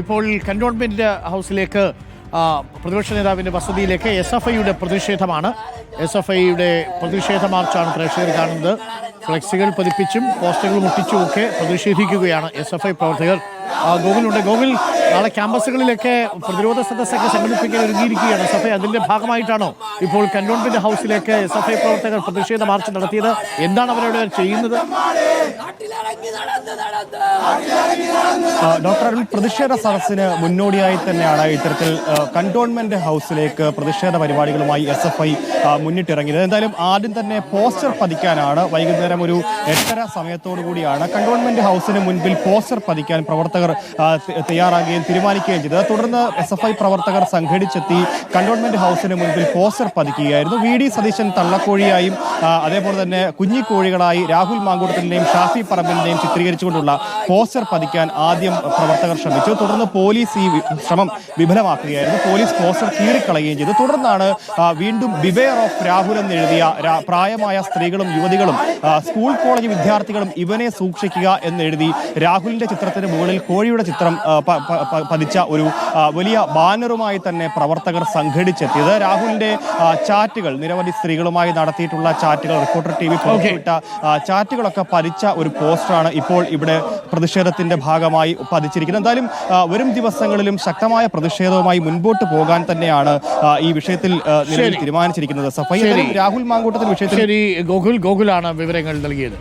ഇപ്പോൾ കന്റോൺമെന്റ് ഹൗസിലേക്ക് പ്രതിപക്ഷ നേതാവിന്റെ വസതിയിലേക്ക് എസ് എഫ് ഐയുടെ പ്രതിഷേധമാണ്. എസ് എഫ് ഐയുടെ പ്രതിഷേധ മാർച്ചാണ് പ്രേക്ഷകർ കാണുന്നത്. ഫ്ലെക്സുകൾ പതിപ്പിച്ചും പോസ്റ്ററുകൾ മുട്ടിച്ചും ഒക്കെ പ്രതിഷേധിക്കുകയാണ് എസ് എഫ് ഐ പ്രവർത്തകർ. ഗോകുലുണ്ട്. ഗോകുൽ നാളെ ക്യാമ്പസുകളിലൊക്കെ പ്രതിരോധ സദസ്സൊക്കെ സംഘടിപ്പിക്കാൻ ഒരുങ്ങിയിരിക്കുകയാണ്. ഐ അതിന്റെ ഭാഗമായിട്ടാണോ ഇപ്പോൾ കന്റോൺമെന്റ് ഹൗസിലേക്ക് എസ് എഫ് ഐ പ്രവർത്തകർ പ്രതിഷേധ മാർച്ച് നടത്തിയത്? എന്താണ് അവരവിടെ ചെയ്യുന്നത്? ഡോക്ടർ അരുൺ പ്രതിഷേധ സദസ്സിന് മുന്നോടിയായി തന്നെയാണ് ഇത്തരത്തിൽ കന്റോൺമെന്റ് ഹൗസിലേക്ക് പ്രതിഷേധ പരിപാടികളുമായി എസ് എഫ് ഐ മുന്നിട്ടിറങ്ങിയത്. എന്തായാലും ആദ്യം തന്നെ പോസ്റ്റർ പതിക്കാനാണ് വൈകുന്നേരം ഒരു എട്ടര സമയത്തോടു കൂടിയാണ് കണ്ടോൺമെന്റ് ഹൗസിന് മുൻപിൽ പോസ്റ്റർ പതിക്കാൻ പ്രവർത്തകർ ആ, ത- തീരുമാനിക്കുകയും ചെയ്തത് തുടർന്ന് എസ് എഫ് ഐ പ്രവർത്തകർ സംഘടിച്ചെത്തി കണ്ടോൺമെന്റ് ഹൗസിന് മുൻപിൽ പോസ്റ്റർ പതിക്കുകയായിരുന്നു. വി ഡി സതീശൻ തള്ളക്കോഴിയായും അതേപോലെ തന്നെ കുഞ്ഞിക്കോഴികളായി രാഹുൽ മാങ്കൂട്ടത്തിന്റെയും ഷാഫി പറമ്പിന്റെയും ചിത്രീകരിച്ചുകൊണ്ടുള്ള പോസ്റ്റർ പതിക്കാൻ ആദ്യം പ്രവർത്തകർ ശ്രമിച്ചു. തുടർന്ന് പോലീസ് ഈ ശ്രമം വിഫലമാക്കുകയായിരുന്നു. പോലീസ് പോസ്റ്റർ കീറിക്കളയുകയും ചെയ്തു. തുടർന്നാണ് വീണ്ടും ബിബെയർ ഓഫ് രാഹുൽ എന്നെഴുതിയ പ്രായമായ സ്ത്രീകളും യുവതികളും സ്കൂൾ കോളേജ് വിദ്യാർത്ഥികളും ഇവനെ സൂക്ഷിക്കുക എന്നെഴുതി രാഹുലിന്റെ ചിത്രത്തിന് മുകളിൽ കോഴിയുടെ ചിത്രം പതിച്ച ഒരു വലിയ ബാനറുമായി തന്നെ പ്രവർത്തകർ സംഘടിച്ചെത്തിയത് രാഹുലിന്റെ ചാറ്റുകൾ നിരവധി സ്ത്രീകളുമായി നടത്തിയിട്ടുള്ള ചാറ്റുകൾ റിപ്പോർട്ടർ ടി വി പുറത്തുവിട്ട ചാറ്റുകളൊക്കെ പതിച്ച ഒരു പോസ്റ്ററാണ് ഇപ്പോൾ ഇവിടെ പ്രതിഷേധത്തിന്റെ ഭാഗമായി പതിച്ചിരിക്കുന്നത്. എന്തായാലും വരും ദിവസങ്ങളിലും ശക്തമായ പ്രതിഷേധവുമായി മുൻപോട്ട് പോകാൻ തന്നെയാണ് ഈ വിഷയത്തിൽ നിലവിൽ തീരുമാനിച്ചിരിക്കുന്നത്. സഫൈ രാഹുൽ മാങ്കൂട്ടത്തിൽ വിഷയത്തിൽ ഗോകുൽ ഗോകുലാണ് വിവരങ്ങൾ നൽകിയത്.